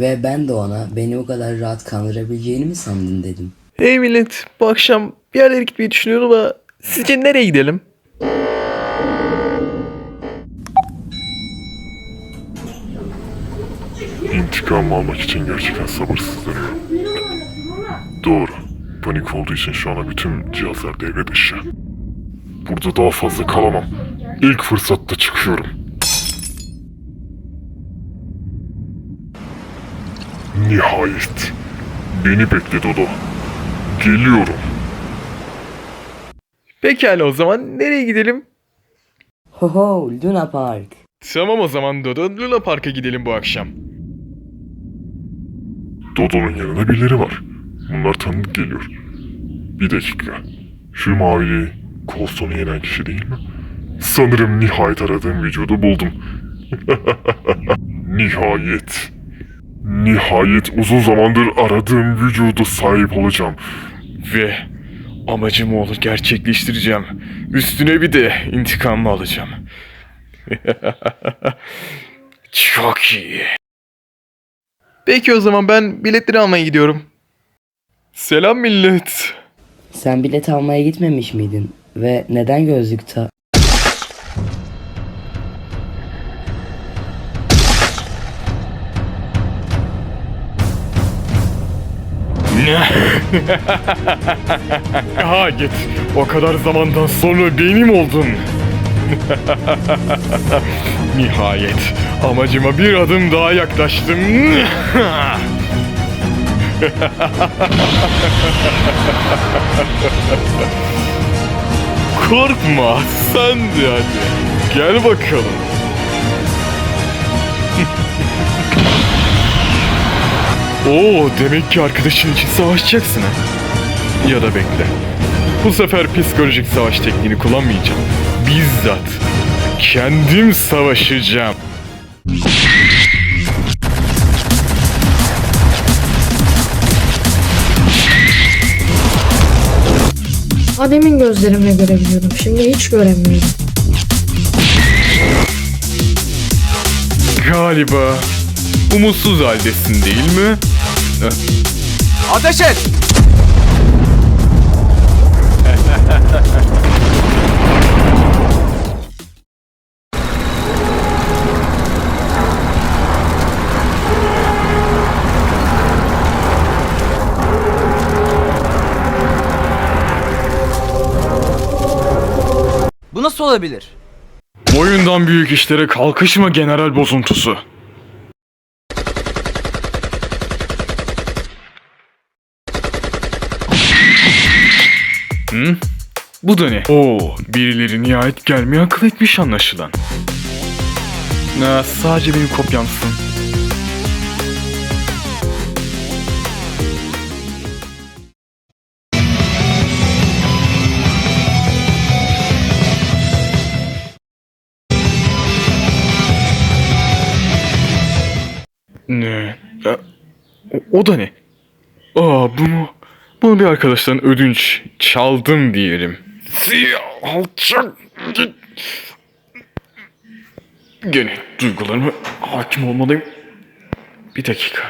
Ve ben de ona beni o kadar rahat kandırabileceğini mi sandın dedim. Hey millet bu akşam bir yerlere gitmeyi düşünüyorum ama sizce nereye gidelim? İntikam almak için gerçekten sabırsızlanıyorum. Doğru. Panik olduğu için şu anda bütün cihazlar devre dışı. Burada daha fazla kalamam. İlk fırsatta çıkıyorum. Nihayet. Beni bekle Dodo. Geliyorum. Pekala o zaman nereye gidelim? Ho ho Luna Park. Tamam o zaman Dodo Luna Park'a gidelim bu akşam. Dodo'nun yanında birileri var. Bunlar tanıdık geliyor. Bir dakika. Şu mavili Colston'u yenen kişi değil mi? Sanırım nihayet aradığım vücudu buldum. nihayet. Nihayet uzun zamandır aradığım vücuda sahip olacağım. Ve amacımı olur gerçekleştireceğim. Üstüne bir de intikamımı alacağım. Çok iyi. Peki o zaman ben biletleri almaya gidiyorum. Selam millet. Sen bilet almaya gitmemiş miydin? Ve neden gözlük ta... Ha. O kadar zamandan sonra benim oldun. Nihayet amacıma bir adım daha yaklaştım. Korkma sen de hadi. Gel bakalım. Oo demek ki arkadaşın için savaşacaksın ha. Ya da bekle. Bu sefer psikolojik savaş tekniğini kullanmayacağım. Bizzat kendim savaşacağım. Adem'in gözlerimle görebiliyordum. Şimdi hiç göremiyorum. Galiba umutsuz haldesin değil mi? Ateş et! Bu nasıl olabilir? Boyundan büyük işlere kalkışma general bozuntusu. Bu da ne? Oo, birileri nihayet gelmeye akıl etmiş anlaşılan. Ne, sadece benim kopyamsın. Ne? Ya, o, o da ne? Aa bunu bunu bir arkadaştan ödünç çaldım diyelim. Alçak. Gene duygularıma hakim olmalıyım. Bir dakika.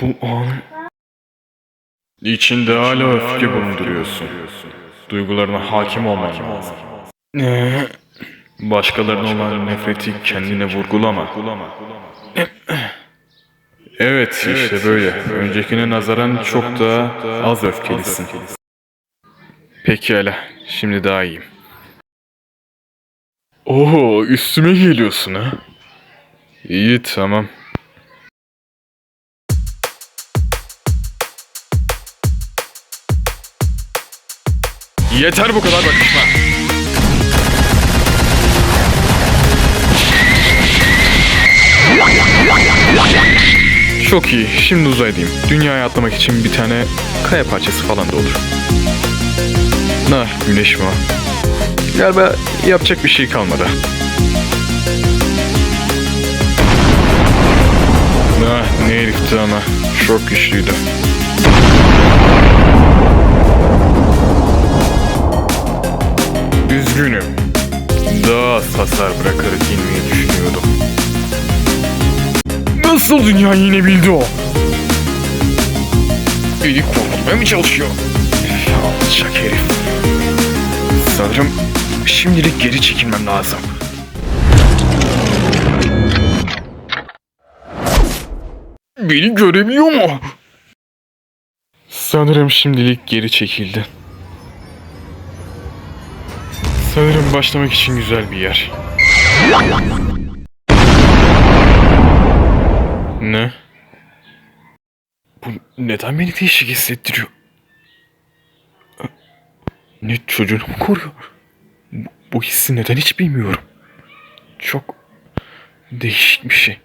Bu anı... İçinde hala öfke bulunduruyorsun. Duygularına hakim olman lazım. Ne? Başkalarına olan nefreti kendine vurgulama. Evet işte böyle. Öncekine nazaran çok daha az öfkelisin. Pekala. Şimdi daha iyiyim. Oo üstüme geliyorsun ha. İyi tamam. Yeter bu kadar bakışma. Çok iyi. Şimdi uzaydayım. Dünyaya atlamak için bir tane kaya parçası falan da olur. Nah, güneş mi o? Galiba yapacak bir şey kalmadı. Ah, ne herifti ama. Çok güçlüydü. Üzgünüm. Daha az hasar bırakarak inmeyi düşünüyordum. Nasıl dünyayı yenebildi o? Beni korkutmaya mı çalışıyor? Alçak herif. Sanırım şimdilik geri çekilmem lazım. Beni görebiliyor mu? Sanırım şimdilik geri çekildi. Sanırım başlamak için güzel bir yer. Ne? Bu neden beni değişik hissettiriyor? Ne çocuğunu mu koruyor? Bu, bu hissi neden hiç bilmiyorum. Çok değişik bir şey.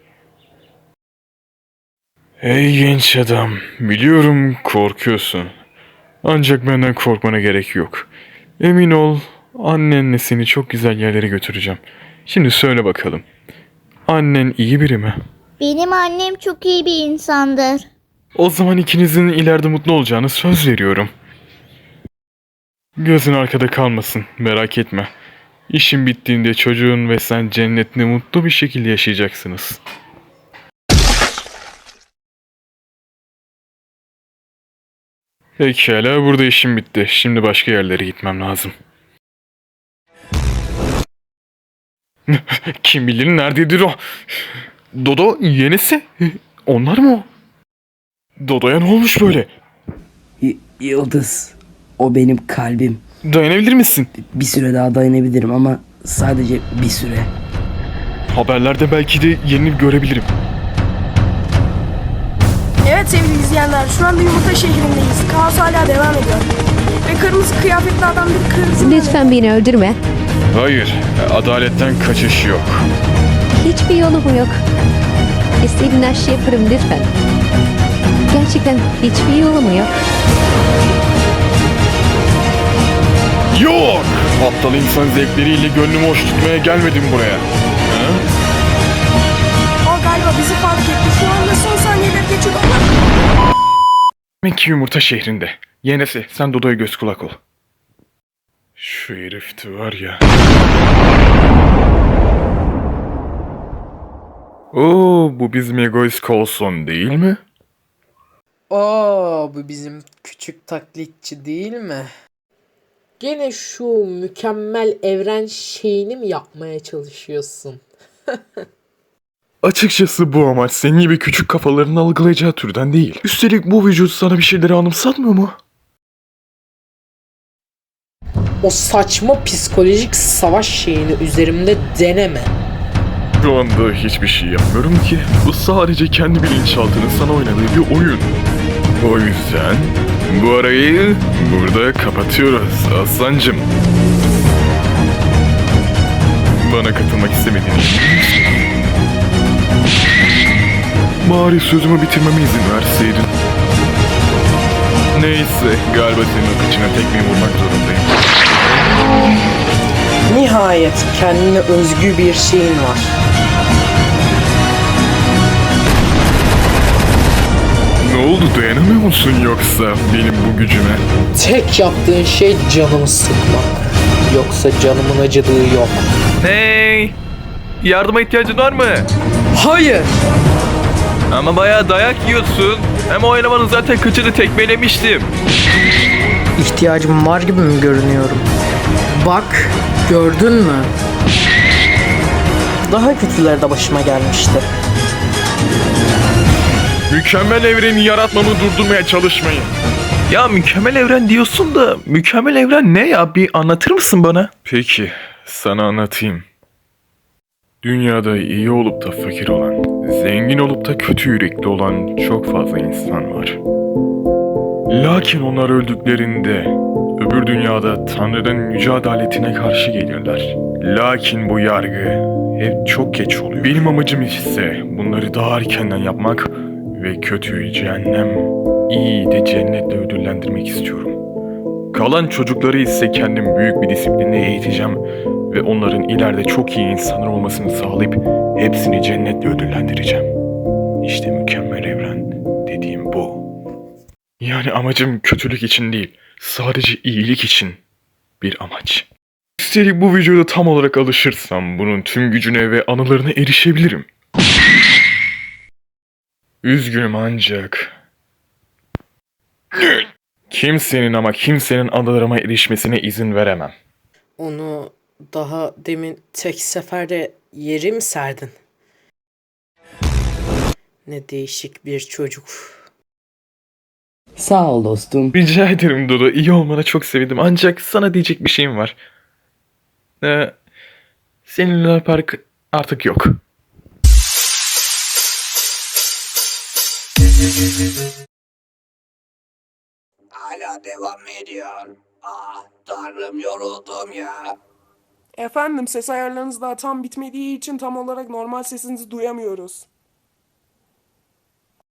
Hey genç adam, biliyorum korkuyorsun. Ancak benden korkmana gerek yok. Emin ol, annenle seni çok güzel yerlere götüreceğim. Şimdi söyle bakalım. Annen iyi biri mi? Benim annem çok iyi bir insandır. O zaman ikinizin ileride mutlu olacağını söz veriyorum. Gözün arkada kalmasın, merak etme. İşin bittiğinde çocuğun ve sen cennetinde mutlu bir şekilde yaşayacaksınız. Pekala, burada işim bitti. Şimdi başka yerlere gitmem lazım. Kim bilir nerededir o? Dodo, yenisi? Onlar mı o? Dodo'ya ne olmuş böyle? Y- Yıldız. O benim kalbim. Dayanabilir misin? Bir süre daha dayanabilirim ama sadece bir süre. Haberlerde belki de yerini görebilirim. Evet sevgili izleyenler şu anda Yumurta şehrindeyiz. Kaos hala devam ediyor. Ve kırmızı kıyafetli adam bir kırmızı... Lütfen beni öldürme. Hayır, adaletten kaçış yok. Hiçbir yolu mu yok? İstediğin her şeyi yaparım lütfen. Gerçekten hiçbir yolu mu yok? Yok! Aptal insan zevkleriyle gönlümü hoş tutmaya gelmedim buraya. Ha? O galiba bizi fark etti. Şu anda son saniyeler geçiyor. Demek ki yumurta şehrinde. Yenesi, sen Dodo'ya göz kulak ol. Şu herifti var ya. Oo, bu bizim egoist Coulson değil mi? Oo, bu bizim küçük taklitçi değil mi? Gene şu mükemmel evren şeyini mi yapmaya çalışıyorsun? Açıkçası bu amaç senin gibi küçük kafaların algılayacağı türden değil. Üstelik bu vücut sana bir şeyleri anımsatmıyor mu? O saçma psikolojik savaş şeyini üzerimde deneme. Şu anda hiçbir şey yapmıyorum ki. Bu sadece kendi bilinçaltının sana oynadığı bir oyun. O yüzden bu arayı burada kapatıyoruz aslancım. Bana katılmak istemediğini emin misin? Bari sözümü bitirmeme izin verseydin. Neyse galiba senin kıçına tekmeyi vurmak zorundayım. Nihayet kendine özgü bir şeyin var. Oldu dayanamıyor musun yoksa benim bu gücüme? Tek yaptığın şey canımı sıkmak. Yoksa canımın acıdığı yok. Hey! Yardıma ihtiyacın var mı? Hayır! Ama bayağı dayak yiyorsun. Hem o elemanın zaten kıçını tekmelemiştim. İhtiyacım var gibi mi görünüyorum? Bak, gördün mü? Daha kötüleri de başıma gelmişti. Mükemmel evreni yaratmamı durdurmaya çalışmayın. Ya mükemmel evren diyorsun da mükemmel evren ne ya? Bir anlatır mısın bana? Peki, sana anlatayım. Dünyada iyi olup da fakir olan, zengin olup da kötü yürekli olan çok fazla insan var. Lakin onlar öldüklerinde öbür dünyada Tanrı'nın yüce adaletine karşı gelirler. Lakin bu yargı hep çok geç oluyor. Benim amacım ise bunları daha erkenden yapmak ve kötüyü cehennem, iyi de cennetle ödüllendirmek istiyorum. Kalan çocukları ise kendim büyük bir disiplinle eğiteceğim ve onların ileride çok iyi insanlar olmasını sağlayıp hepsini cennetle ödüllendireceğim. İşte mükemmel evren dediğim bu. Yani amacım kötülük için değil, sadece iyilik için bir amaç. Üstelik bu vücuda tam olarak alışırsam bunun tüm gücüne ve anılarına erişebilirim. Üzgünüm ancak... Kimsenin ama kimsenin adalarıma erişmesine izin veremem. Onu daha demin tek seferde yeri mi serdin? Ne değişik bir çocuk. Sağ ol dostum. Rica ederim Dodo. iyi olmana çok sevindim. Ancak sana diyecek bir şeyim var. Ee, senin Luna Park artık yok. Hala devam ediyor. Ah tanrım yoruldum ya. Efendim ses ayarlarınız daha tam bitmediği için tam olarak normal sesinizi duyamıyoruz.